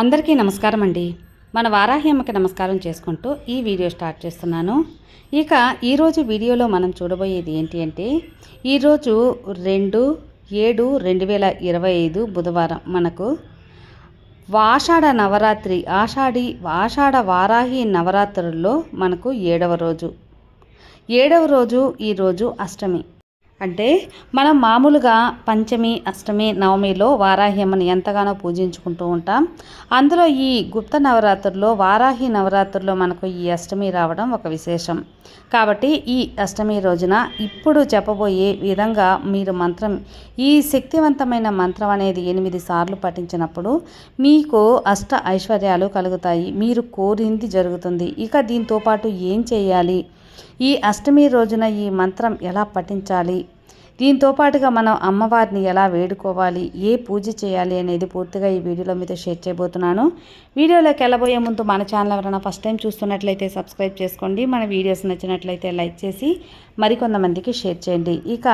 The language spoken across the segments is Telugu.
అందరికీ నమస్కారం అండి మన వారాహి అమ్మకి నమస్కారం చేసుకుంటూ ఈ వీడియో స్టార్ట్ చేస్తున్నాను. ఇక ఈరోజు వీడియోలో మనం చూడబోయేది ఏంటి అంటే ఈరోజు రెండు ఏడు రెండు వేల ఇరవై ఐదు బుధవారం మనకు ఆషాఢ నవరాత్రి ఆషాఢి ఆషాఢ వారాహి నవరాత్రుల్లో మనకు ఏడవ రోజు. ఏడవ రోజు ఈరోజు అష్టమి. అంటే మనం మామూలుగా పంచమి అష్టమి నవమిలో వారాహ్యమ్మని ఎంతగానో పూజించుకుంటూ ఉంటాం. అందులో ఈ గుప్త నవరాత్రుల్లో వారాహి నవరాత్రుల్లో మనకు ఈ అష్టమి రావడం ఒక విశేషం. కాబట్టి ఈ అష్టమి రోజున ఇప్పుడు చెప్పబోయే విధంగా మీరు మంత్రం ఈ శక్తివంతమైన మంత్రం అనేది ఎనిమిది సార్లు పఠించినప్పుడు మీకు అష్ట ఐశ్వర్యాలు కలుగుతాయి. మీరు కోరింది జరుగుతుంది. ఇక దీంతో పాటు ఏం చేయాలి? ఈ అష్టమి రోజున ఈ మంత్రం ఎలా పఠించాలి? దీంతో పాటుగా మనం అమ్మవారిని ఎలా వేడుకోవాలి ఏ పూజ చేయాలి అనేది పూర్తిగా ఈ వీడియోలో మీతో షేర్ చేయబోతున్నాను. వీడియోలోకి వెళ్ళబోయే ముందు మన ఛానల్ ఎవరైనా ఫస్ట్ టైం చూస్తున్నట్లయితే సబ్స్క్రైబ్ చేసుకోండి. మన వీడియోస్ నచ్చినట్లయితే లైక్ చేసి మరికొంతమందికి షేర్ చేయండి. ఇక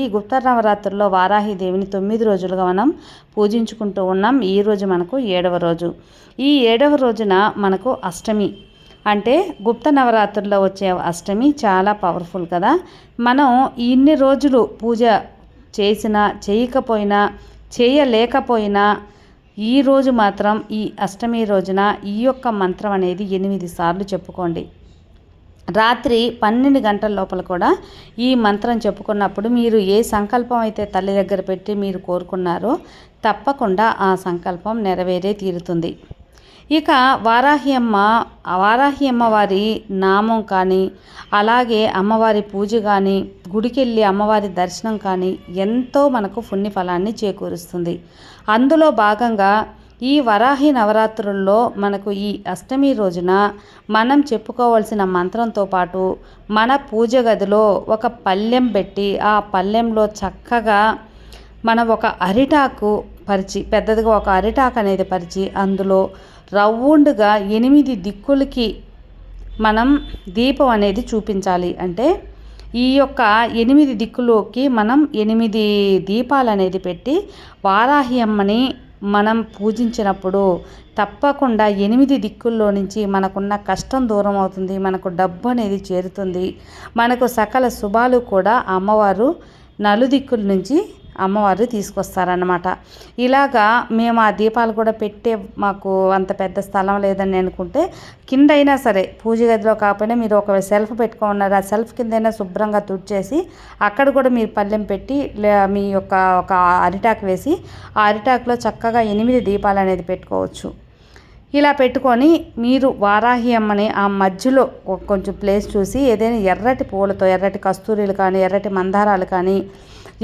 ఈ గుప్త నవరాత్రుల్లో వారాహి దేవిని తొమ్మిది రోజులుగా మనం పూజించుకుంటూ ఉన్నాం. ఈ రోజు మనకు ఏడవ రోజు. ఈ ఏడవ రోజున మనకు అష్టమి. అంటే గుప్త నవరాత్రుల్లో వచ్చే అష్టమి చాలా పవర్ఫుల్ కదా. మనం ఇన్ని రోజులు పూజ చేసినా చేయకపోయినా చేయలేకపోయినా ఈ రోజు మాత్రం ఈ అష్టమి రోజున ఈ యొక్క మంత్రం అనేది ఎనిమిది సార్లు చెప్పుకోండి. రాత్రి పన్నెండు గంటల లోపల కూడా ఈ మంత్రం చెప్పుకున్నప్పుడు మీరు ఏ సంకల్పం అయితే తల్లి దగ్గర పెట్టి మీరు కోరుకున్నారో తప్పకుండా ఆ సంకల్పం నెరవేరే తీరుతుంది. ఇక వారాహి అమ్మ వారాహి అమ్మవారి నామం కానీ అలాగే అమ్మవారి పూజ కానీ గుడికెళ్ళి అమ్మవారి దర్శనం కానీ ఎంతో మనకు పుణ్య ఫలాన్ని చేకూరుస్తుంది. అందులో భాగంగా ఈ వరాహి నవరాత్రుల్లో మనకు ఈ అష్టమి రోజున మనం చెప్పుకోవాల్సిన మంత్రంతో పాటు మన పూజ గదిలో ఒక పళ్ళెం పెట్టి ఆ పళ్ళెంలో చక్కగా మనం ఒక అరిటాకు పరిచి పెద్దదిగా ఒక అరిటాకు అనేది పరిచి అందులో రౌండ్గా ఎనిమిది దిక్కులకి మనం దీపం అనేది చూపించాలి. అంటే ఈ యొక్క ఎనిమిది దిక్కులోకి మనం ఎనిమిది దీపాలు అనేది పెట్టి వారాహి అమ్మని మనం పూజించినప్పుడు తప్పకుండా ఎనిమిది దిక్కుల్లో నుంచి మనకున్న కష్టం దూరం అవుతుంది. మనకు డబ్బు అనేది చేరుతుంది. మనకు సకల శుభాలు కూడా అమ్మవారు నలుదిక్కుల నుంచి అమ్మవారు తీసుకొస్తారనమాట ఇలాగా మేము ఆ దీపాలు కూడా పెట్టే మాకు అంత పెద్ద స్థలం లేదని అనుకుంటే కింద అయినా సరే పూజ గదిలో కాకపోయినా మీరు ఒక సెల్ఫ్ పెట్టుకున్నారు ఆ సెల్ఫ్ కిందైనా శుభ్రంగా తుడిచేసి అక్కడ కూడా మీరు పళ్ళెం పెట్టి మీ యొక్క ఒక అరిటాకు వేసి ఆ అరిటాకులో చక్కగా ఎనిమిది దీపాలు అనేది పెట్టుకోవచ్చు. ఇలా పెట్టుకొని మీరు వారాహి అమ్మని ఆ మధ్యలో కొంచెం ప్లేస్ చూసి ఏదైనా ఎర్రటి పూలతో ఎర్రటి కస్తూరీలు కానీ ఎర్రటి మందారాలు కానీ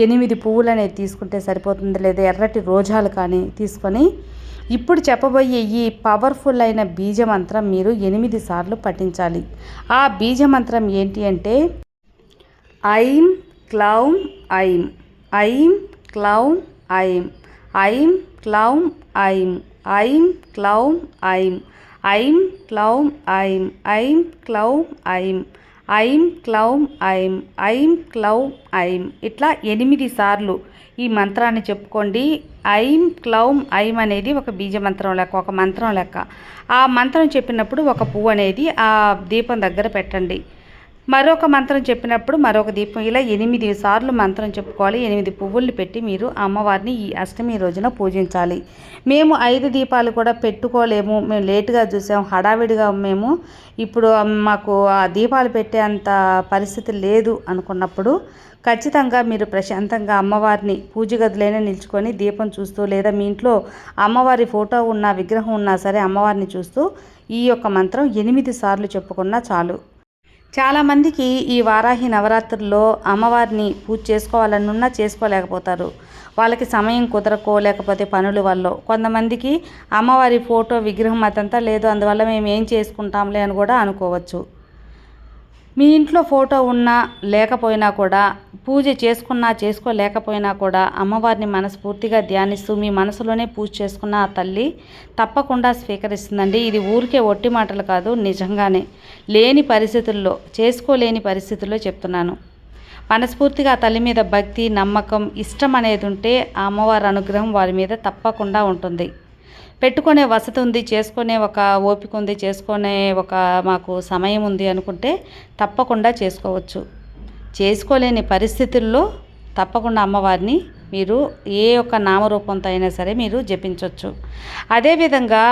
ఎనిమిది పువ్వులు అనేది తీసుకుంటే సరిపోతుంది లేదా ఎర్రటి రోజాలు కానీ తీసుకొని ఇప్పుడు చెప్పబోయే ఈ పవర్ఫుల్ అయిన బీజమంత్రం మీరు ఎనిమిది సార్లు పఠించాలి. ఆ బీజమంత్రం ఏంటి అంటే ఐం క్లౌం ఐం ఐం క్లౌం ఐం ఐం క్లౌం ఐం ఐం క్లౌం ఐం ఐం క్లౌం ఐం ఐం క్లౌం ఐం ఐం క్లౌం ఐం ఐం క్లౌం ఐం. ఇట్లా ఎనిమిది సార్లు ఈ మంత్రాన్ని చెప్పుకోండి. ఐం క్లౌం ఐం అనేది ఒక బీజ మంత్రం లెక్క ఒక మంత్రం లెక్క. ఆ మంత్రం చెప్పినప్పుడు ఒక పువ్వు అనేది ఆ దీపం దగ్గర పెట్టండి. మరొక మంత్రం చెప్పినప్పుడు మరొక దీపం. ఇలా ఎనిమిది సార్లు మంత్రం చెప్పుకోవాలి. ఎనిమిది పువ్వుల్ని పెట్టి మీరు అమ్మవారిని ఈ అష్టమి రోజున పూజించాలి. మేము ఐదు దీపాలు కూడా పెట్టుకోలేము. మేము లేటుగా చూసాం. హడావిడిగా మేము ఇప్పుడు మాకు ఆ దీపాలు పెట్టే అంత పరిస్థితి లేదు అనుకున్నప్పుడు ఖచ్చితంగా మీరు ప్రశాంతంగా అమ్మవారిని పూజ గదిలోనే నిల్చుకొని దీపం చూస్తూ లేదా మీ ఇంట్లో అమ్మవారి ఫోటో ఉన్న విగ్రహం ఉన్నా సరే అమ్మవారిని చూస్తూ ఈ యొక్క మంత్రం ఎనిమిది సార్లు చెప్పుకున్నా చాలు. చాలామందికి ఈ వారాహి నవరాత్రుల్లో అమ్మవారిని పూజ చేసుకోవాలనున్నా చేసుకోలేకపోతారు. వాళ్ళకి సమయం కుదరకో లేకపోతే పనుల వల్ల. కొంతమందికి అమ్మవారి ఫోటో విగ్రహం అదంతా లేదు అందువల్ల మేము ఏం చేసుకుంటాంలే అని కూడా అనుకోవచ్చు. మీ ఇంట్లో ఫోటో ఉన్నా లేకపోయినా కూడా పూజ చేసుకున్నా చేసుకోలేకపోయినా కూడా అమ్మవారిని మనస్ఫూర్తిగా ధ్యానిస్తూ మీ మనసులోనే పూజ చేసుకున్న ఆ తల్లి తప్పకుండా స్వీకరిస్తుందండి. ఇది ఊరికే ఒట్టి మాటలు కాదు నిజంగానే. లేని పరిస్థితుల్లో చేసుకోలేని పరిస్థితుల్లో చెప్తున్నాను. మనస్ఫూర్తిగా తల్లి మీద భక్తి నమ్మకం ఇష్టం అనేది ఉంటే ఆ అమ్మవారి అనుగ్రహం వారి మీద తప్పకుండా ఉంటుంది. పెట్టుకునే వసతి ఉంది చేసుకునే ఒక ఓపిక ఉంది చేసుకునే ఒక మాకు సమయం ఉంది అనుకుంటే తప్పకుండా చేసుకోవచ్చు. చేసుకోలేని పరిస్థితుల్లో తప్పకుండా అమ్మవారిని మీరు ఏ ఒక్క నామరూపంతో అయినా సరే మీరు జపించవచ్చు అదేవిధంగా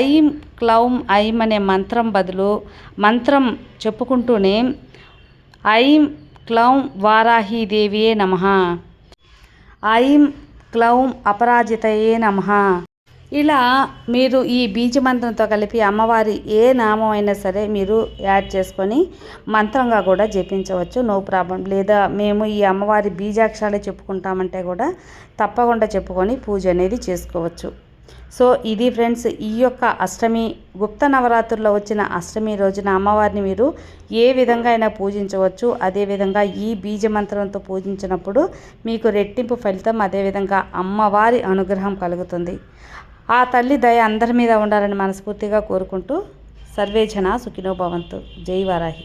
ఐం క్లౌం ఐం అనే మంత్రం బదులు మంత్రం చెప్పుకుంటూనే ఐం క్లౌం వారాహీదేవియే నమ. ఐం క్లౌం అపరాజితయే నమ. ఇలా మీరు ఈ బీజమంత్రంతో కలిపి అమ్మవారి ఏ నామం అయినా సరే మీరు యాడ్ చేసుకొని మంత్రంగా కూడా జపించవచ్చు. No problem. లేదా మేము ఈ అమ్మవారి బీజాక్షరాలే చెప్పుకుంటామంటే కూడా తప్పకుండా చెప్పుకొని పూజ అనేది చేసుకోవచ్చు. సో ఇది ఫ్రెండ్స్ ఈ యొక్క అష్టమి గుప్త నవరాత్రుల్లో వచ్చిన అష్టమి రోజున అమ్మవారిని మీరు ఏ విధంగా అయినా పూజించవచ్చు. అదేవిధంగా ఈ బీజ మంత్రంతో పూజించినప్పుడు మీకు రెట్టింపు ఫలితం అదేవిధంగా అమ్మవారి అనుగ్రహం కలుగుతుంది. ఆ తల్లి దయ అందరి మీద ఉండాలని మనస్ఫూర్తిగా కోరుకుంటూ సర్వే సుఖినోభవంతు సుఖినో భవంతు. జై వారాహి.